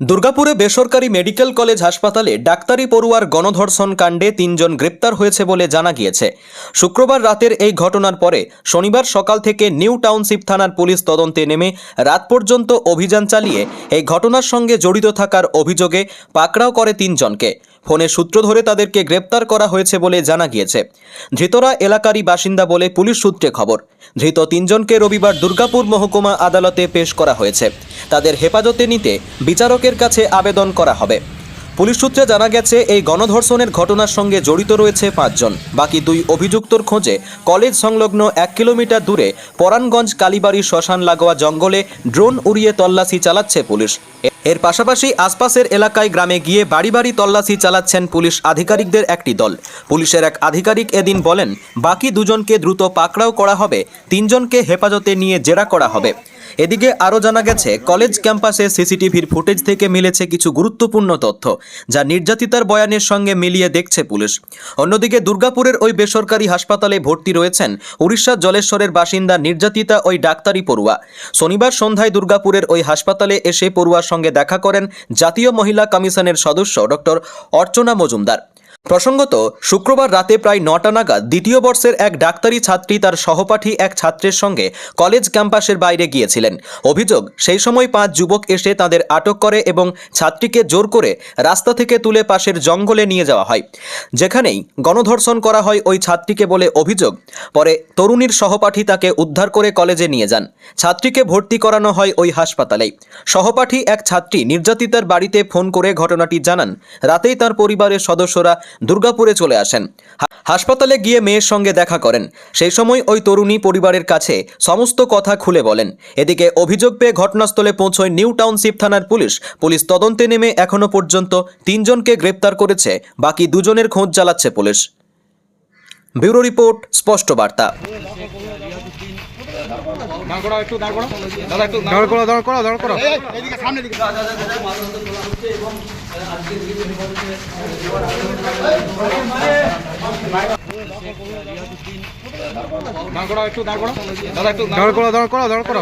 দুর্গাপুরে বেসরকারি medical college হাসপাতালে ডাক্তারি পড়ুয়ার গণধর্ষণ কাণ্ডে তিনজন গ্রেপ্তার হয়েছে বলে জানা গিয়েছে। শুক্রবার রাতের এই ঘটনার পরে শনিবার সকাল থেকে নিউ টাউনশিপ থানার পুলিশ তদন্তে নেমে রাত পর্যন্ত অভিযান চালিয়ে এই ঘটনার সঙ্গে জড়িত থাকার অভিযোগে পাকড়াও করে তিনজনকে। ফোনে সূত্র ধরে তাদেরকে গ্রেপ্তার করা হয়েছে বলে জানা গিয়েছে। ধৃতরা এলাকারই বাসিন্দা বলে পুলিশ সূত্রে খবর। ধৃত তিনজনকে রবিবার দুর্গাপুর মহকুমা আদালতে পেশ করা হয়েছে। তাদের হেফাজতে নিতে বিচারকের কাছে আবেদন করা হবে। পুলিশ সূত্রে জানা গেছে, এই গণধর্ষণের ঘটনার সঙ্গে জড়িত রয়েছে পাঁচজন। বাকি দুই অভিযুক্তর খোঁজে কলেজ সংলগ্ন এক কিলোমিটার দূরে পরাণগঞ্জ কালীবাড়ি শ্মশান লাগোয়া জঙ্গলে ড্রোন উড়িয়ে তল্লাশি চালাচ্ছে পুলিশ। এর পাশাপাশি আশপাশের এলাকায় গ্রামে গিয়ে বাড়ি বাড়ি তল্লাশি চালাচ্ছেন পুলিশ আধিকারিকদের একটি দল। পুলিশের এক আধিকারিক এদিন বলেন, বাকি দুজনকে দ্রুত পাকড়াও করা হবে, তিনজনকে হেফাজতে নিয়ে জেরা করা হবে। এদিকে আরও জানা গেছে, কলেজ ক্যাম্পাসে সিসিটিভির ফুটেজ থেকে মিলেছে কিছু গুরুত্বপূর্ণ তথ্য, যা নির্যাতিতার বয়ানের সঙ্গে মিলিয়ে দেখছে পুলিশ। অন্যদিকে দুর্গাপুরের ওই বেসরকারি হাসপাতালে ভর্তি রয়েছেন উড়িষ্যার জলেশ্বরের বাসিন্দা নির্যাতিতা ওই ডাক্তারি পড়ুয়া। শনিবার সন্ধ্যায় দুর্গাপুরের ওই হাসপাতালে এসে পড়ুয়ার সঙ্গে দেখা করেন জাতীয় মহিলা কমিশনের সদস্য ডক্টর অর্চনা মজুমদার। প্রসঙ্গত, শুক্রবার রাতে প্রায় নটা নাগাদ দ্বিতীয় বর্ষের এক ডাক্তারি ছাত্রী তার সহপাঠী এক ছাত্রের সঙ্গে কলেজ ক্যাম্পাসের বাইরে গিয়েছিলেন। অভিযোগ, সেই সময় পাঁচ যুবক এসে তাদের আটক করে এবং ছাত্রীকে জোর করে রাস্তা থেকে তুলে পাশের জঙ্গলে নিয়ে যাওয়া হয়। যেখানেই গণধর্ষণ করা হয় ওই ছাত্রীকে বলে অভিযোগ, পরে তরুণীর সহপাঠী তাকে উদ্ধার করে কলেজে নিয়ে যান। ছাত্রীকে ভর্তি করানো হয় ওই হাসপাতালেই। সহপাঠী এক ছাত্রী নির্যাতিতার বাড়িতে ফোন করে ঘটনাটি জানান। রাতেই তার পরিবারের সদস্যরা দুর্গাপুরে চলে আসেন। হাসপাতালে গিয়ে মেয়ের সঙ্গে দেখা করেন। সেই সময় ওই তরুণী পরিবারের কাছে সমস্ত কথা খুলে বলেন। এদিকে অভিযোগ পেয়ে ঘটনাস্থলে পৌঁছয় নিউ টাউনশিপ থানার পুলিশ। পুলিশ তদন্তে নেমে এখনও পর্যন্ত তিনজনকে গ্রেপ্তার করেছে বাকি দুজনের খোঁজ চালাচ্ছে পুলিশ। ব্যুরো রিপোর্ট স্পষ্ট বার্তা। দাঁড় করো একটু দাঁড় করো দাঁড় করো দাঁড় করো দাঁড় করো সামনে দিকে দাঁড় করো একটু দাঁড় করো দাঁড় করো দাঁড় করো